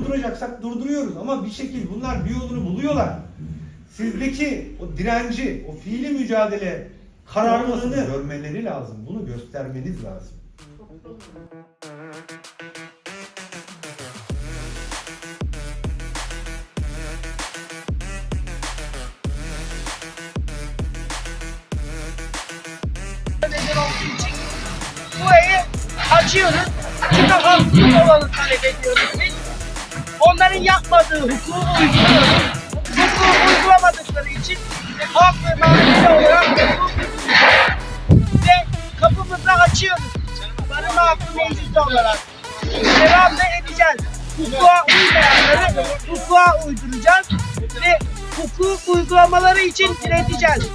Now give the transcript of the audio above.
durduracaksak durduruyoruz ama bir şekil bunlar bir yolunu buluyorlar. Sizdeki o direnci, o fiili mücadele kararlılığını görmeleri lazım. Bunu göstermeniz lazım. için burayı açıyoruz. Haklı olanı talep ediyoruz. Onların yapmadığı hukuku uyguluyoruz. Hukuku uygulamadıkları için hak ve mahkeme olarak ve kapımızı açıyoruz. Barınma hakkı meclisi olarak. Devam da edeceğiz. Hukuka uymayanları hukuka uyduracağız ve hukuk uygulamaları için direteceğiz.